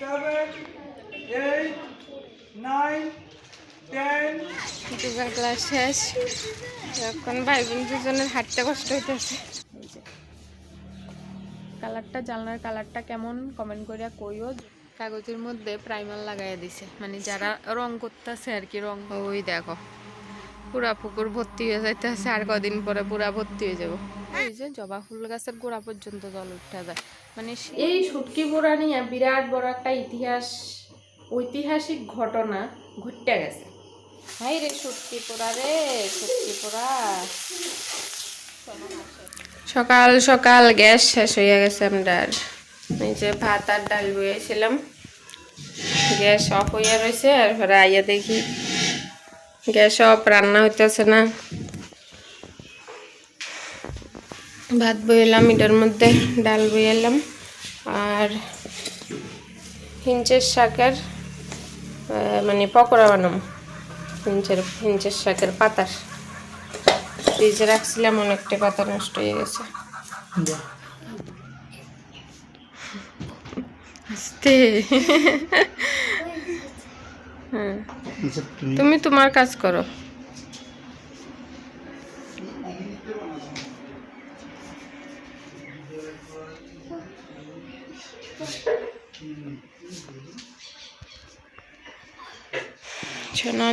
seven, eight, nine, ten. Yoga class এখন ভাই বোন দুজনের হাঁটতে কষ্ট হইতেছে। কালারটা জানলার কালারটা কেমন কমেন্ট করিয়া কইও। কাগজের মধ্যে প্রাইমার লাগাইয়া দিছে। মানে যারা রং করতেছে আর কি রং। ওই দেখো। পুরা পুকুর ভর্তি হয়ে যাইতে যাইতেছে আর কদিন পরে পুরা ভর্তি হয়ে যাব। এই যে জবা ফুল গাছের গোড়া পর্যন্ত জল উঠা যায়। মানে এই সুটকি পোড়া নিয়ে বিরাট বড় একটা ইতিহাস ঐতিহাসিক ঘটনা ঘটতে গেছে। হাই রে সুটকি পোড়া রে সুটকি পোড়া। সকাল সকাল গ্যাস শেষ হয়ে গেছে আমার এই যে ভাত আর ডাল বইয়েছিলাম। গ্যাস অফ হইয়া রয়েছে আর পরে আইয়া দেখি গ্যাস অফ রান্না হইতেছে না। ভাত বইলাম এটার মধ্যে ডাল বইলাম। আর হিঞ্চের শাকের মানে পকোড়া বানাম। হিঞ্চের হিঞ্চের শাকের পাতার। ফ্রিজে রাখছিলাম অনেকটা পাতা নষ্ট হয়ে গেছে। আস্তে। হ্যাঁ। তুমি তোমার কাজ করো।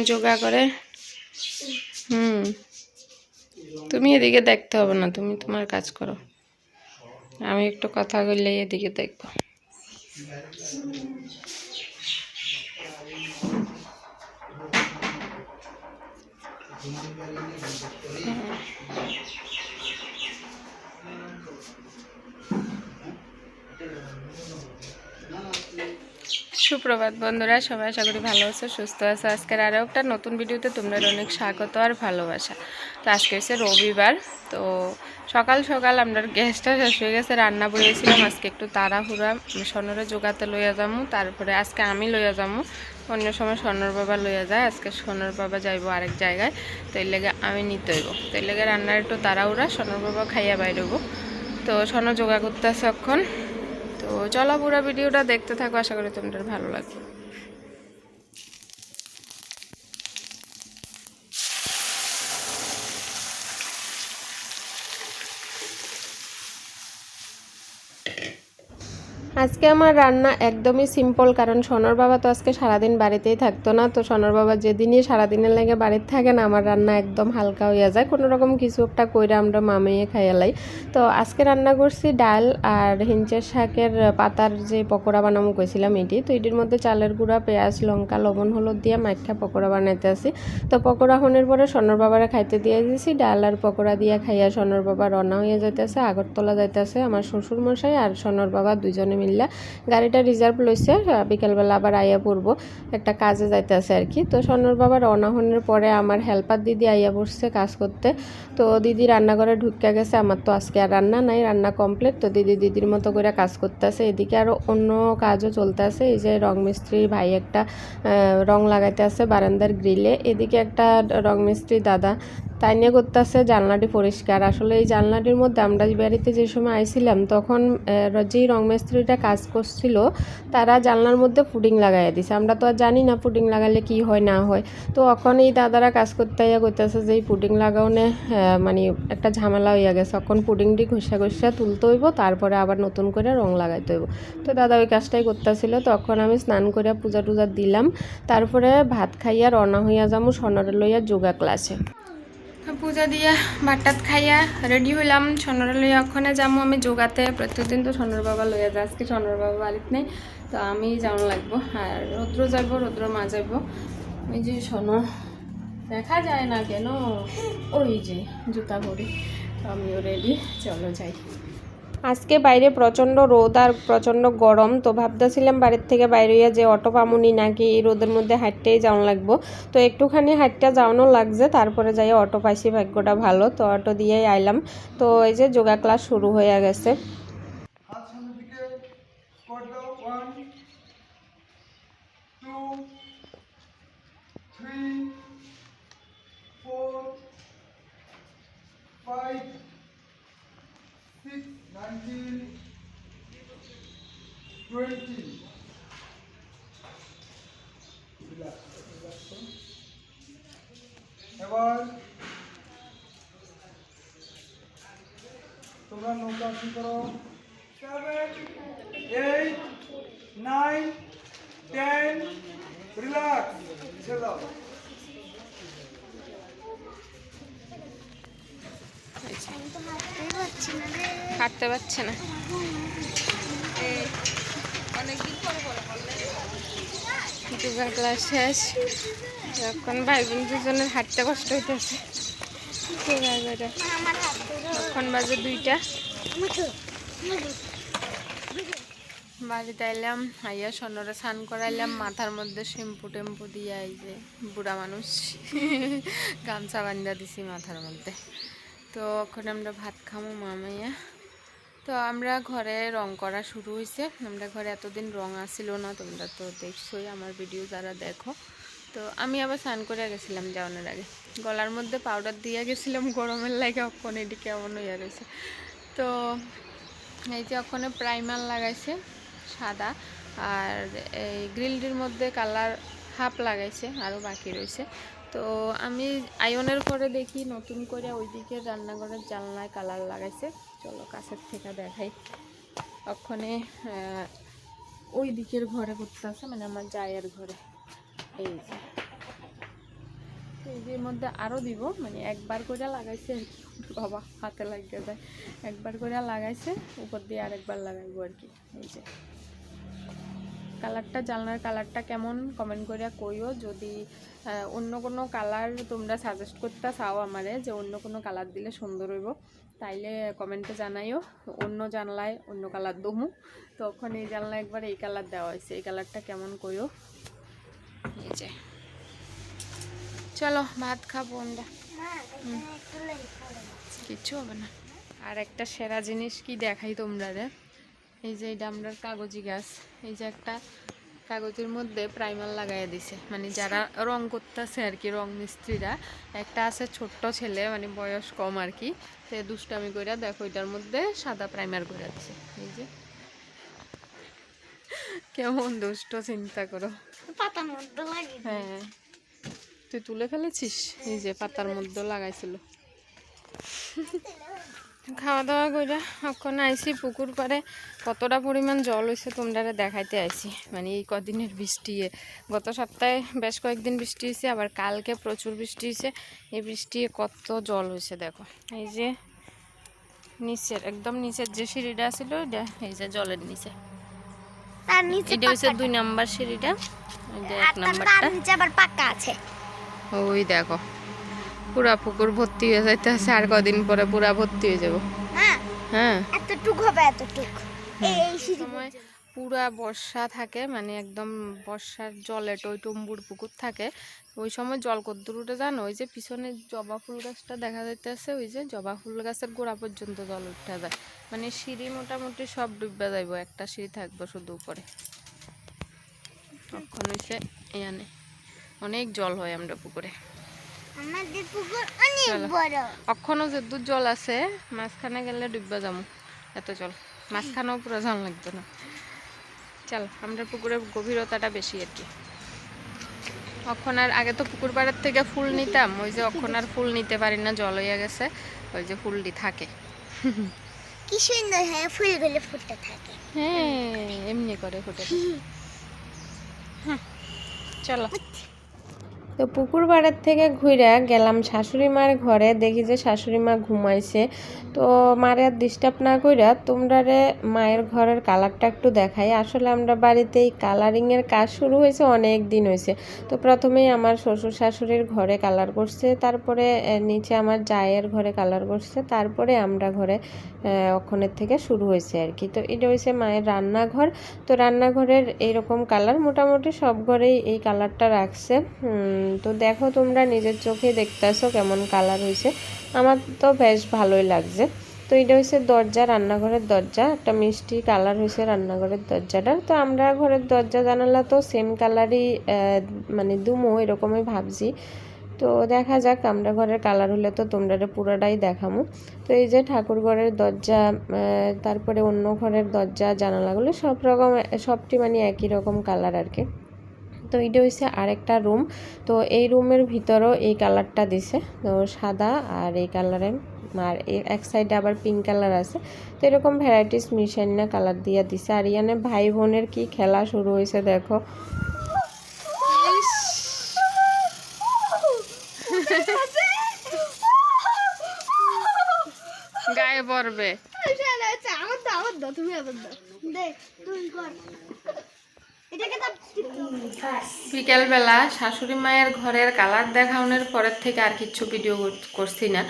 যোগা করে। হুম। তুমি এদিকে দেখতে হবে না তুমি তোমার কাজ করো। আমি একটু কথা বললে এদিকে দেখব। সুপ্রভাত বন্ধুরা, সবাই আশা করি ভালো আছো, সুস্থ আছো। আজকের আরও একটা নতুন ভিডিওতে তোমরা অনেক স্বাগত আর ভালোবাসা। তো আজকে হচ্ছে রবিবার, তো সকাল সকাল আমরা গ্যাসটা শেষ হয়ে গেছে, রান্না বইয়েছিলাম আজকে একটু তাড়াহুড়া স্বর্ণরে জোগাতে লইয়া যামু, তারপরে আজকে আমি লইয়া যামু, অন্য সময় স্বর্ণর বাবা লইয়া যায়, আজকে স্বর্ণর বাবা যাইবো আরেক জায়গায়, তো এর লেগে আমি নিতে হইব। তো এর লেগে রান্নার একটু তাড়াহুড়া স্বর্ণর বাবা খাইয়া বাইরবো তো স্বর্ণ যোগা করতে আছে এখন। তো চলো পুরো ভিডিওটা দেখতে থাকো, আশা করি তোমাদের ভালো লাগবে। আজকে আমার রান্না একদমই সিম্পল কারণ সোনর বাবা তো আজকে সারাদিন বাড়িতেই থাকতো না, তো সোনর বাবা যেদিনই সারাদিনের লেগে বাড়িতে থাকে না, আমার রান্না একদম হালকা হইয়া যায়। কোনো রকম কিছু একটা কইরা আমরা মামিয়ে খাইয়ালাই তো আজকে রান্না করছি ডাল আর হিঞ্চের শাকের পাতার যে পকোড়া বানাবো কইছিলাম এটি। তো এটির মধ্যে চালের গুঁড়া, পেঁয়াজ, লঙ্কা, লবণ, হলুদ দিয়ে মাখা পকোড়া বানাইতে আসি। তো পকোড়া হনের পরে সোনর বাবারা খাইতে দিয়ে দিয়েছি ডাল আর পকোড়া দিয়ে খাইয়া সোনর বাবা রওনা হয়ে যাইতেছে, আগরতলা যাইতেছে আমার শ্বশুর মশাই আর সোনর বাবা দুজনে মিললে। গাড়িটা রিজার্ভ লইছে বিকেলবেলা আবার আইয়া পড়ব। একটা কাজে যাইতেছে আর কি। তো সোনর বাবা রওনা হনের পরে আমার হেল্পার দিদি আইয়া পড়ছে কাজ করতে। তো দিদি রান্নাঘরে ঢুকে গেছে, আমার তো আজকে আর রান্না নাই, রান্না কমপ্লিট তো দিদি দিদির মতো করে কাজ করতেছে। এদিকে আরও অন্য কাজও চলতেছে। এই যে রং মিস্ত্রি ভাই একটা রং লাগাইতে আছে বারান্দার গ্রিলে এদিকে একটা রং মিস্ত্রি দাদা তাই নিয়ে করতেছে, জানলাটি পরিষ্কার। আসলে এই জানলাটির মধ্যে আমরা বাড়িতে যে সময় আইছিলাম, তখন যেই রং মিস্ত্রিটা কাজ করছিল, তারা জানলার মধ্যে পুডিং লাগাইয়া দিছে। আমরা তো আর জানি না পুডিং লাগালে কি হয়, না হয়। তো এখন এই দাদারা কাজ করতে ইয়া করতেছে যে, এই পুডিং লাগাওনে মানে একটা ঝামেলা হইয়া গেছে। এখন পুডিংটি ঘষা ঘষা তুলতে হইব, তারপরে আবার নতুন করে রং লাগাইতে হইব। তো দাদা ওই কাজটাই করতেছিল। তখন আমি স্নান করে পূজা টুজা দিলাম। তারপরে ভাত খাইয়া রওনা হইয়া যাব সনরে লইয়া যোগা ক্লাসে। পূজা দিয়া ভাতটাত খাইয়া রেডি হইলাম। সোনর লইয়া ওখানে যাব আমি যোগাতে প্রত্যেকদিন তো সোনর বাবা লইয়া যায় আজকে সোনর বাবা বাড়িতে নেই। তো আমি যাওয়া লাগবো। আর রৌদ্র যাইব রৌদ্র মা যাইব ওই যে সোনো দেখা যায় না কেন? ওই যে জুতা পরি তো আমিও রেডি চলো যাই। আজকে বাইরে প্রচণ্ড রোদ আর প্রচণ্ড গরম, তো ভাবতেছিলাম বাড়ির থেকে বাইরে হইয়া যে অটো পামুনি নাকি এই রোদের মধ্যে হাঁটতেই যাওয়ান লাগবো। তো একটুখানি হাঁটটা যাওয়ানো লাগছে, তারপরে যাই অটো পাইছি, ভাগ্যটা ভালো, তো অটো দিয়েই আইলাম। তো এই যে যোগা ক্লাস শুরু হয়ে গেছে। টোয়েন্টি। এবার তোমরা নৌকা কি করো? এইট নাইন টেন রিল্যাক্স ছেড়ে দাও। হাঁটতে পারছে না। যোগা ক্লাস শেষ। এখন ভাই বোন দুজনের হাঁটতে কষ্ট হইতেছে। এখন বাজে দুইটা। বাড়িতে আইলাম, আইয়া সন্নরে স্নান করাইলাম, মাথার মধ্যে শ্যাম্পু টেম্পু দিয়ে এই যে বুড়া মানুষ গামছা বান্ধা দিছি মাথার মধ্যে। তো এখন আমরা ভাত খামো মামাইয়া তো আমরা ঘরে রং করা শুরু হয়েছে আমরা ঘরে এতদিন রং আসছিল না, তোমরা তো দেখছোই আমার ভিডিও যারা দেখো। তো আমি আবার স্নান করে গেছিলাম যাওয়ানোর আগে। গলার মধ্যে পাউডার দিয়ে গেছিলাম, গরমের লাগে অক্ষণ এটি কেমন হইয়া রয়েছে তো এই যে ওখানে প্রাইমার লাগাইছে, সাদা। আর এই গ্রিলটির মধ্যে কালার হাফ লাগাইছে আরও বাকি রয়েছে তো আমি আয়নের পরে দেখি, নতুন করে ওইদিকে রান্নাঘরের জানলায় কালার লাগাইছে। চলো কাছের থেকে দেখাই। ওখানে ওই দিকের ঘরে করতে আছে মানে আমার জায়ের ঘরে। এই যে। এই যে মধ্যে আরও দিব মানে একবার করে লাগাইছে আর কি। বাবা, হাতে লাগিয়ে দেয়। একবার করে লাগাইছে, উপর দিয়ে আরেকবার লাগাইবো আর কি। এই যে। কালারটা, জানলার কালারটা কেমন কমেন্ট করে কইও। যদি অন্য কোনো কালার তোমরা সাজেস্ট করতে চাও আমারে, যে অন্য কোনো কালার দিলে সুন্দর হইব, তাইলে কমেন্টে জানাইও। অন্য জানলায় অন্য কালার দমু। তখন এই জানলায় একবার এই কালার দেওয়া হয়েছে, এই কালারটা কেমন কইও? এই যে। চলো, ভাত খাব আমরা। কিচ্ছু হবে না। আর একটা সেরা জিনিস কি দেখাই তোমরা রে? এই যে এটা আমরা কাগজি গাছ। এই যে একটা কাগজের মধ্যে প্রাইমার লাগাইয়া দিছে। মানে যারা রং করতেছে আর কি রং মিস্ত্রিরা একটা আছে ছোট্ট ছেলে মানে বয়স কম আর কি সে দুষ্টামি কইরা দেখো এটার মধ্যে সাদা প্রাইমার করে দিছে। এই যে। কেমন দুষ্ট চিন্তা করো। পাতার মধ্যে হ্যাঁ। তুই তুলে ফেলেছিস? এই যে পাতার মধ্যে লাগাইছিল। খাওয়া দাওয়া করে এখন আইসি পুকুর পাড়ে। কতটা পরিমাণ জল হয়েছে তোমরা দেখাইতে আইসি মানে এই কদিনের বৃষ্টি গত সপ্তাহে বেশ কয়েকদিন বৃষ্টি হয়েছে আবার কালকে প্রচুর বৃষ্টি হয়েছে এই বৃষ্টি কত জল হয়েছে দেখো। এই যে নিচের একদম নিচের যে সিঁড়িটা ছিল এটা এই যে জলের নিচে। নিচে এটা হচ্ছে দুই নাম্বার সিঁড়িটা এক নাম্বারটা। আবার পাকা আছে। ওই দেখো। পুরা পুকুর ভর্তি হয়ে যাইতেছে আর কদিন পরে পুরা ভর্তি হয়ে যাব। হ্যাঁ? হ্যাঁ। এতটুক হবে এতটুক। এই এই সময় পুরা বর্ষা থাকে মানে একদম বর্ষার জলে টইটুম্বুর পুকুর থাকে। ওই সময় জল উঠে জানো ওই যে পিছনে জবা ফুল গাছটা দেখা যাইতেছে ওই যে জবা ফুল গাছের গোড়া পর্যন্ত জল উঠে যায়। মানে সিঁড়ি মোটামুটি সব ডুববে যাইব একটা সিঁড়ি থাকব শুধু উপরে। তখন হয়েছে এখানে অনেক জল হয় আমরা পুকুরে। আমাদের পুকুর অনেক বড়। জল আছে মাঝখানে গেলে ডুববা যাব। এত জল। মাঝখানেও পুরো জল লাগতো না। চল আমরা পুকুরের গভীরতাটা বেশি আর কি। আর আগে তো পুকুর পাড়ের থেকে ফুল নিতাম ওই যে আর ফুল নিতে পারি না জল হইয়া গেছে ওই যে ফুলটি থাকে। কি সুন্দর হ্যাঁ ফুলগুলো থাকে। হ্যাঁ এমনি করে ফুটে চলো। তো পুকুর পাড়ের থেকে ঘুরে গেলাম শাশুড়ি মার ঘরে। দেখি যে শাশুড়ি মা ঘুমাইছে। তো মারে আর ডিস্টার্ব না কইরা তোমরা রে মায়ের ঘরের কালারটা একটু দেখাই। আসলে আমরা বাড়িতে এই কালারিংয়ের কাজ শুরু হয়েছে, অনেক দিন হয়েছে। তো প্রথমেই আমার শ্বশুর শাশুড়ির ঘরে কালার করছে, তারপরে নিচে আমার জায়ের ঘরে কালার করছে, তারপরে আমরা ঘরে ওখানের থেকে শুরু হয়েছে আর কি। তো এটা হয়েছে মায়ের রান্নাঘর। তো রান্নাঘরের এইরকম কালার মোটামুটি সব ঘরেই এই কালারটা রাখছে। তো দেখো তোমরা নিজের চোখে দেখতেছো কেমন কালার হয়েছে আমার তো বেশ ভালোই লাগছে। তো এটা হচ্ছে দরজা, রান্নাঘরের দরজা। একটা মিষ্টি কালার হয়েছে রান্নাঘরের দরজাটার। তো আমরা ঘরের দরজা, জানালা তো সেম কালারই মানে দুমো, এরকমই ভাবছি। তো দেখা যাক, আমরা ঘরের কালার হলে তো তোমরা পুরোটাই দেখামো। তো এই যে ঠাকুর ঘরের দরজা তারপরে অন্য ঘরের দরজা, জানালাগুলো সব রকম, সবটি মানে একই রকম কালার আর কি। তো এটা হচ্ছে আরেকটা রুম তো এই রুমের ভিতরেও এই কালারটা দিছে। তো সাদা আর এই কালারের আর এক সাইডে আবার পিঙ্ক কালার আছে। তো এরকম ভ্যারাইটিস মিশাই না কালার দিয়ে দিছে। আর ইয়ানে ভাই বোনের কি খেলা শুরু হয়েছে দেখো। গায়ে পড়বে। আমার দাও আমার দাও তুমি আবার দাও। দে তুই কর। বিকেলবেলা শাশুড়ি মায়ের ঘরের কালার দেখানোর পরের থেকে আর কিছু ভিডিও করছি না।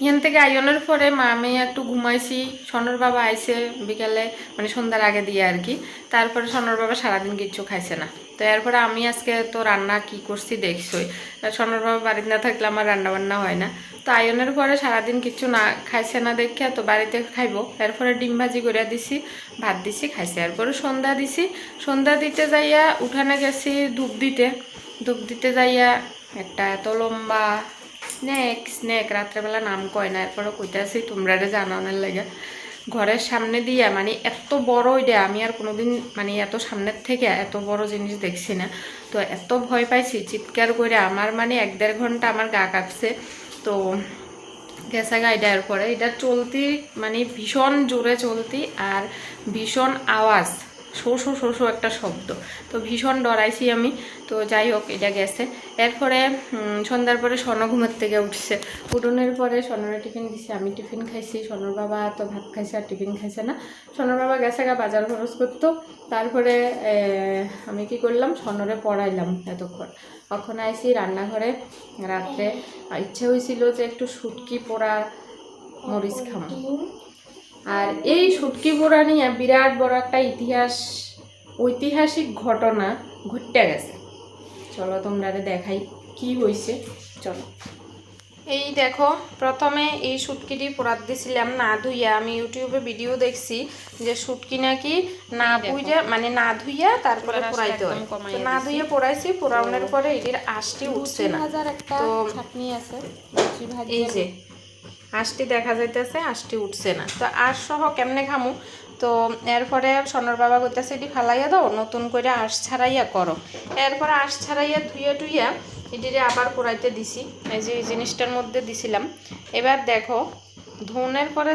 এখান থেকে আইনের পরে মা মেয়ে একটু ঘুমাইছি, সনর বাবা আইসে বিকেলে মানে সন্ধ্যার আগে দিয়ে আর কি। তারপরে সনর বাবা সারাদিন কিচ্ছু খাইছে না। তো এরপরে আমি আজকে তো রান্না কি করছি দেখছই। বাবা বাড়িতে না থাকলে আমার রান্না বান্না হয় না। তো আয়নের পরে সারাদিন কিচ্ছু না খাইছে না দেখে তো বাড়িতে খাইবো। এরপরে ডিম ভাজি করে দিছি, ভাত দিছি, খাইছে। এরপরে সন্ধ্যা দিছি। সন্ধ্যা দিতে যাইয়া উঠানে গেছি ধূপ দিতে। ধূপ দিতে যাইয়া একটা এত লম্বা স্নেক স্নেক রাত্রেবেলা নাম কয় না এরপরে কইতাছি তোমরা জানানোর লাগে। ঘরের সামনে দিয়া মানে এত বড় ওইটা, আমি আর কোনোদিন মানে এত সামনের থেকে এত বড় জিনিস দেখছি না। তো এত ভয় পাইছি, চিৎকার করে আমার মানে এক দেড় ঘণ্টা আমার গা কাঁপছে। তো গেছে গা এটার পরে। এটা চলতি মানে ভীষণ জোরে চলতি আর ভীষণ আওয়াজ। শো শো শো শো একটা শব্দ। তো ভীষণ ডরাইছি আমি। তো যাই হোক, এটা গেছে। এরপরে সন্ধ্যার পরে স্বর্ণ ঘুমের থেকে উঠছে। উঠোনের পরে স্বর্ণরা টিফিন দিছে, আমি টিফিন খাইছি। স্বর্ণর বাবা তো ভাত খাইছে আর টিফিন খাইছে না। স্বর্ণর বাবা গেছে গা বাজার খরচ করতো। তারপরে আমি কি করলাম? স্বর্ণরে পড়াইলাম এতক্ষণ। কখন আইসি রান্নাঘরে। রাত্রে ইচ্ছে হয়েছিল যে একটু শুটকি পোড়া মরিচ খামো। আর এই শুটকি পোড়া নিয়ে বিরাট বড় একটা ইতিহাস ঐতিহাসিক ঘটনা ঘটতে গেছে। চলো তোমরা দেখাই কি হয়েছে চলো। এই দেখো প্রথমে এই শুটকিটি পোড়াত দিছিলাম না ধুইয়া। আমি ইউটিউবে ভিডিও দেখছি যে শুটকি নাকি না বুঝে মানে না ধুইয়া তারপরে পোড়াইতে হয়। না ধুইয়া পোড়াইছি পোড়ানোর পরে এটির আঁশটি উঠছে না। তো এই যে আঁশটি দেখা যাইতেছে আঁশটি উঠছে না। তো আঁশ সহ কেমনে খামু? তো এরপরে সোনার বাবা কইতেছে, এটি ফালাইয়া দাও, নতুন করে আঁশ ছাড়াইয়া করো। এরপরে আঁশ ছাড়াইয়া ধুইয়া টুইয়া এটিরে আবার পোড়াইতে দিছি। এই যে এই জিনিসটার মধ্যে দিছিলাম। এবার দেখো, ধুনের পরে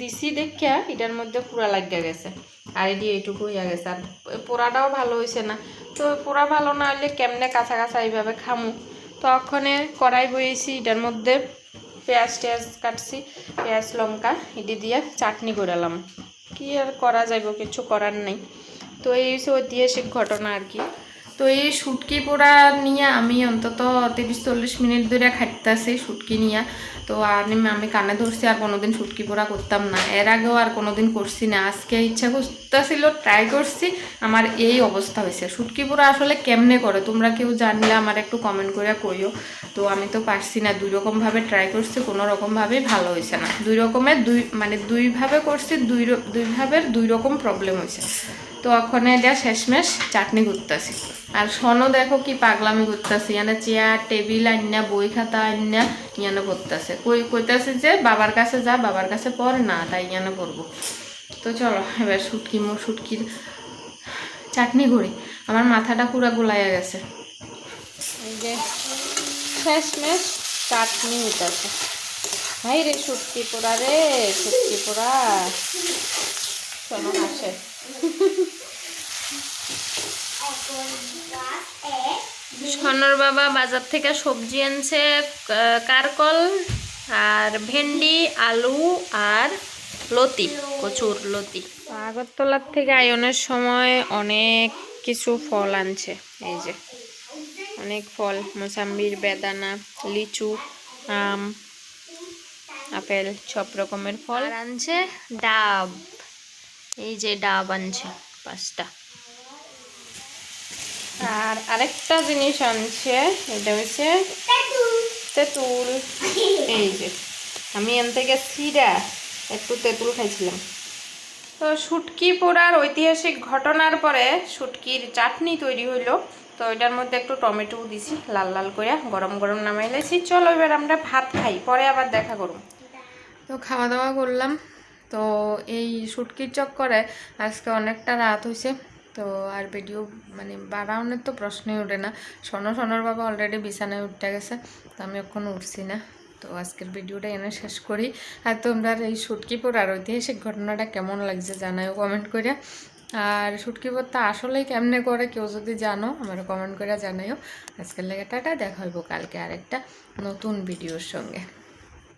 দিছি দেখিয়া এটার মধ্যে পুরা লাগিয়া গেছে। আর এটি এইটুকু হইয়া গেছে। আর পোড়াটাও ভালো হয়েছে না। তো পোড়া ভালো না হলে কেমনে কাঁচা এইভাবে খামু? তো ওখানে কড়াই বইয়েছি এটার মধ্যে। পেঁয়াজ টেয়াজ কাটছি, পেঁয়াজ, লঙ্কা এটি দিয়ে চাটনি করালাম। কি আর করা যাইব, কিছু করার নেই। তো এই হচ্ছে ঐতিহাসিক ঘটনা আর কি। তো এই শুটকি পোড়া নিয়ে আমি অন্তত তিরিশ চল্লিশ মিনিট ধরে খাইতেছি শুটকি নিয়ে। তো আমি আমি কানে ধরছি আর কোনোদিন শুটকি পোড়া করতাম না। এর আগেও আর কোনোদিন করছি না। আজকে ইচ্ছা করতেছিল ট্রাই করছি। আমার এই অবস্থা হয়েছে। শুটকি পোড়া আসলে কেমনে করে? তোমরা কেউ জানলে আমার একটু কমেন্ট করে কইও। তো আমি তো পারছি না। দুই রকমভাবে ট্রাই করছি, কোনো রকমভাবেই ভালো হয়েছে না। দুই রকমের দুই মানে দুইভাবে করছি, দুই দুইভাবের দুই রকম প্রবলেম হয়েছে তো ওখানে এটা শেষমেশ চাটনি করতেছি। আর সনও দেখো কি পাগলামি করতেছি ইয়ানে চেয়ার টেবিল আইনা বই খাতা আইনা ইয়ানে পড়তেছে কই, কইতাছে যে বাবার কাছে যা, বাবার কাছে পড় না, তাই ইয়ানে পড়ব তো চলো, এবার শুটকি মো শুটকির চাটনি করি। আমার মাথাটা পুরো গোলাইয়া গেছে। এই যে শেষমেশ চাটনি উঠাছে ভাই রে শুটকি পোড়া রে শুটকি পোড়া। শোনো হাসে। সোনার বাবা বাজার থেকে সবজি আনছে কারকল আর ভেন্ডি, আলু আর লতি প্রচুর লতি। আগরতলার থেকে আয়নের সময় অনেক কিছু ফল আনছে, এই যে। অনেক ফল, মোসাম্বির, বেদানা, লিচু, আম, আপেল, সব রকমের ফল। আনছে ডাব। এই যে ডাব আনছে পাঁচটা। আর আরেকটা জিনিস আনছে এটা হচ্ছে তেঁতুল। এই যে আমি এন থেকে সিরা একটু তেঁতুল খাইছিলাম। তো শুটকি পোড়ার ঐতিহাসিক ঘটনার পরে শুটকির চাটনি তৈরি হইল। তো এটার মধ্যে একটু টমেটো দিছি লাল লাল করে গরম গরম নামাই লাইছি। চলো এবার আমরা ভাত খাই পরে আবার দেখা করুন তো খাওয়া দাওয়া করলাম। তো এই শুটকির চক্করে আজকে অনেকটা রাত হয়েছে তো আর ভিডিও মানে বাড়ানোর তো প্রশ্নই ওঠে না। সোনো সোনার বাবা অলরেডি বিছানায় উঠতে গেছে, তো আমি এখনও উঠছি না। তো আজকের ভিডিওটা এনে শেষ করি। আর তোমরা এই সুটকিপুর আর ঐতিহাসিক ঘটনাটা কেমন লাগছে জানাও কমেন্ট করে। আর সুটকিপুরটা আসলেই কেমনে করে কেউ যদি জানো আমার কমেন্ট করে জানাইও। আজকের লেগে টাটা, দেখা হইব কালকে আরেকটা নতুন ভিডিওর সঙ্গে।